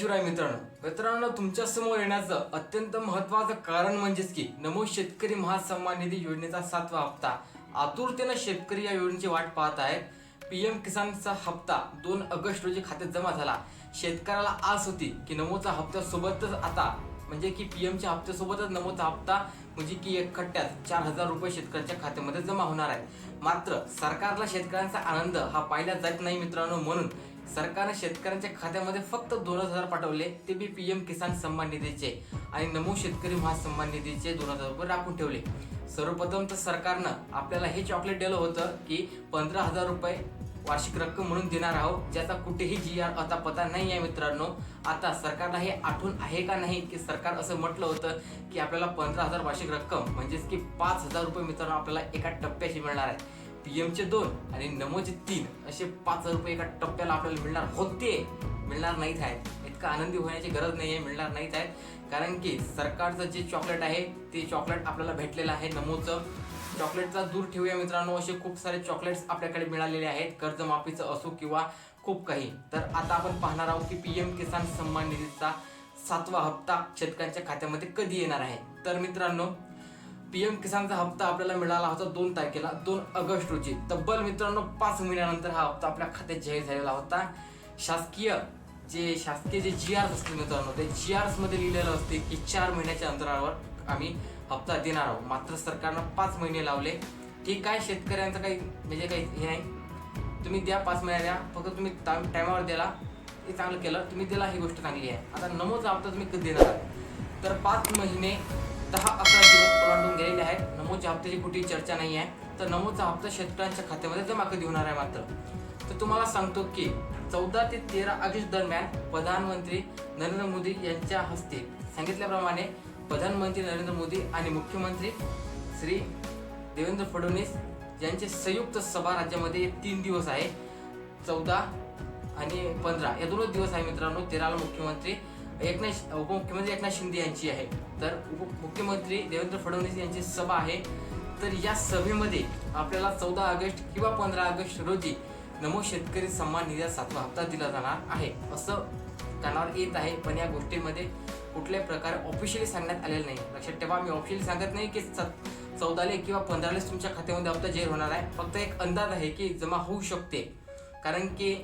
शिवराय मित्रांनो मित्रांनो तुमच्यासमोर येण्याचं अत्यंत महत्वाचं कारण म्हणजेच की नमो शेतकरी महासन्मान निधी योजनेचा सातवा हप्ता. आतुरतेनं शेतकरी या योजनेची वाट पाहत आहेत. पीएम किसानचा हप्ता दोन ऑगस्ट रोजी खात्यात जमा झाला. शेतकऱ्याला आस होती की नमोचा हप्त्यासोबतच आता म्हणजे की पीएमच्या हप्त्यासोबतच नमोचा हप्ता म्हणजे की एक खट्ट्यात चार हजार रुपये शेतकऱ्यांच्या खात्यामध्ये जमा होणार आहे. मात्र सरकारला शेतकऱ्यांचा आनंद हा पाहिला जात नाही मित्रांनो म्हणून सरकारने शेतकऱ्यांच्या खात्यामध्ये फक्त दोन हजार पाठवले ते बी पी एम किसान सन्मान निधीचे. आणि नमो शेतकरी महासन्मान निधीचे दोन हजार रुपये राखून ठेवले. सर्वप्रथम तर सरकारनं आपल्याला हे चॉकलेट दिलं होतं की पंधरा हजार रुपये वार्षिक रक्कम म्हणून देणार आहोत ज्याचा कुठेही जी आर आता पता नाही आहे मित्रांनो. आता सरकारला हे आठवण आहे का नाही की सरकार असं म्हटलं होतं की आपल्याला पंधरा हजार वार्षिक रक्कम म्हणजेच की पाच हजार रुपये मित्रांनो आपल्याला एका टप्प्याशी मिळणार आहे पीएमचे दोन आणि नमोचे तीन असे पाच हजार रुपये एका टप्प्याला आपल्याला मिळणार होते. मिळणार नाहीत आहेत. इतका आनंदी होण्याची गरज नाही आहे मिळणार नाहीत आहेत. कारण की सरकारचं जे चॉकलेट आहे ते चॉकलेट आपल्याला भेटलेलं आहे नमोचं. चॉकलेटचा दूर ठेवूया मित्रांनो असे खूप सारे चॉकलेट्स आपल्याकडे मिळालेले आहेत. कर्जमाफीचं असो किंवा खूप काही. तर आता आपण पाहणार आहोत की पीएम किसान सन्मान निधीचा सातवा हप्ता शेतकऱ्यांच्या खात्यामध्ये कधी येणार आहे? तर मित्रांनो पीएम किसानचा हप्ता आपल्याला मिळाला होता दोन तारखेला दोन ऑगस्ट रोजी. तब्बल मित्रांनो पाच महिन्यानंतर हा हप्ता आपल्या खात्यात जाहीर झालेला होता. शासकीय जे शासकीय जे जी आर असते मित्रांनो ते जी आरमध्ये लिहिलेलं असते की चार महिन्याच्या अंतरावर आम्ही हप्ता देणार आहोत. मात्र सरकारनं पाच महिने लावले. ठीक आहे शेतकऱ्यांचं काही म्हणजे काही हे नाही. तुम्ही द्या पाच महिन्या द्या. फक्त तुम्ही टायमावर दिला हे चांगलं केलं. तुम्ही दिला ही गोष्ट चांगली आहे. आता नमोचा हप्ता तुम्ही कधी देणार तर पाच महिने दहा अकरा दिवस ओलांडून गेलेले आहेत. नमोच्या हप्त्याची कुठेही चर्चा नाही आहे. तर नमोचा हप्ता शेतकऱ्यांच्या खात्यामध्ये जमा कधी होणार आहे मात्र? तर तुम्हाला सांगतो की चौदा ते तेरा ऑगस्ट दरम्यान प्रधानमंत्री नरेंद्र मोदी यांच्या हस्ते सांगितल्याप्रमाणे प्रधानमंत्री नरेंद्र मोदी आणि मुख्यमंत्री श्री देवेंद्र फडणवीस यांचे संयुक्त सभा राज्यामध्ये तीन दिवस आहे. चौदा आणि पंधरा या दोनच दिवस आहे मित्रांनो. तेराला मुख्यमंत्री एकनाथ उपमुख्यमंत्री एकनाथ शिंदे यांची आहे. तर उपमुख्यमंत्री देवेंद्र फडणवीस यांची सभा आहे. तर या सभेमध्ये आपल्याला चौदा ऑगस्ट किंवा पंधरा ऑगस्ट रोजी नमो शेतकरी सन्मान निधी सातवा हप्ता दिला जाणार आहे. असं कानावर येत आहे पण या गोष्टीमध्ये कुठल्याही प्रकारे ऑफिशियली सांगण्यात आलेलं नाही. लक्षात ठेवा मी ऑफिशियली सांगत नाही की चौदाले किंवा पंधरालेच तुमच्या खात्यामध्ये हप्ता जाहीर होणार आहे. फक्त एक अंदाज आहे की जमा होऊ शकते. कारण की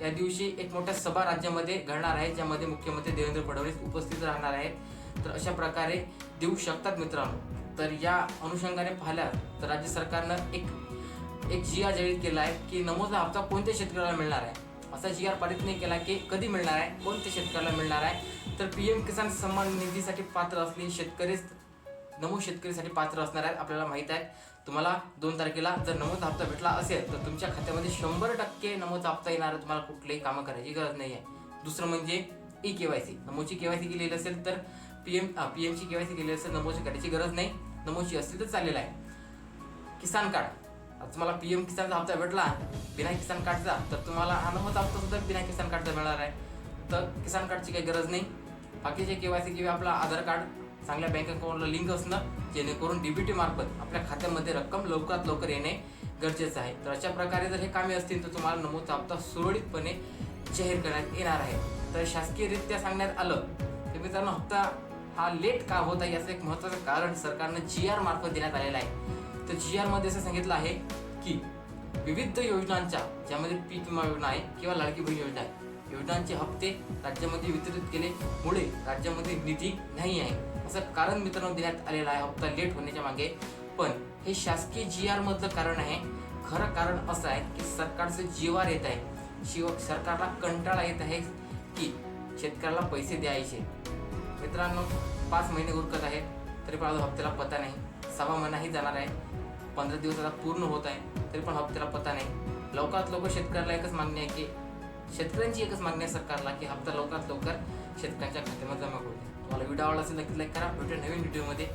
या दिवशी एक मोठ्या सभा राज्यामध्ये घडणार आहे ज्यामध्ये मुख्यमंत्री देवेंद्र फडणवीस उपस्थित राहणार आहेत. तर अशा प्रकारे देऊ शकतात मित्रांनो. तर या अनुषंगाने पाहिल्या तर राज्य सरकारनं एक एक जी आर जाहीर केला आहे की नमोचा हप्ता कोणत्या शेतकऱ्याला मिळणार आहे? असा जी आर पारित नाही केला की कधी मिळणार आहे कोणत्या शेतकऱ्याला मिळणार आहे? तर पी एम किसान सन्मान निधीसाठी पात्र असलेले शेतकरीच नमो शेतकरीसाठी पात्र असणार आहेत आपल्याला माहीत आहे. तुम्हाला दोन तारखेला जर नमोचा हप्ता भेटला असेल तर तुमच्या खात्यामध्ये शंभर टक्के नमोचा हप्ता येणार आहे. तुम्हाला कुठलेही कामं करायची गरज नाही आहे. दुसरं म्हणजे ई के वाय सी. नमोची सी केलेली असेल तर पी एम पी एमची के वाय सी केलेली असेल नमोची करायची गरज नाही. नमोची असली तर चालेल आहे. किसान कार्ड. तुम्हाला पी एम किसानचा हप्ता भेटला बिना किसान कार्डचा तर तुम्हाला हा नमोचा हप्ता सुद्धा बिना किसान कार्डचा मिळणार आहे. तर किसान कार्डची काही गरज नाही. बाकीचे के वाय सी किंवा आपला आधार कार्ड चांगल्या बँक अकाउंटला लिंक असणं जेणेकरून डीबीटी मार्फत आपल्या खात्यामध्ये रक्कम लवकरात लवकर येणे गरजेचं आहे. तर अशा प्रकारे जर हे कामे असतील तर तुम्हाला नमूदचा हप्ता सुरळीतपणे जाहीर करण्यात येणार आहे. तर शासकीयरित्या सांगण्यात आलं तर मित्रांनो हप्ता हा लेट का होत आहे याचं एक महत्त्वाचं कारण सरकारनं जी आर मार्फत देण्यात आलेलं आहे. तर जी आरमध्ये असं सांगितलं आहे की विविध योजनांच्या ज्यामध्ये पीक विमा योजना आहे किंवा लाडकी बहीण योजना आहे योजनांचे हप्ते राज्यामध्ये वितरित केल्यामुळे राज्यामध्ये निधी नाही आहे. असं कारण मित्रांनो देण्यात आलेलं आहे. हप्ता लेट होण्याच्या मागे. पण हे शासकीय जी आर मधलं कारण आहे. खरं कारण असं आहे की सरकारचं जीवार येत आहे. शिव सरकारला कंटाळा येत आहे की शेतकऱ्याला पैसे द्यायचे. मित्रांनो पाच महिने उरकत आहेत. तरी पण अजून हप्त्याला पत्ता नाही. सहा महिनाही जाणार आहे. पंधरा दिवस आता पूर्ण होत आहे. तरी पण हप्त्याला पत्ता नाही. लवकरात लवकर शेतकऱ्याला एकच मागणी आहे की शेतकऱ्यांची एकच मागणी आहे सरकारला की हप्ता लवकरात लवकर शेतकऱ्यांच्या खात्यामध्ये जमा करू द्या. तुम्हाला व्हिडिओ आवडला असेल नक्की लाईक करा. भेटूया नवीन व्हिडिओमध्ये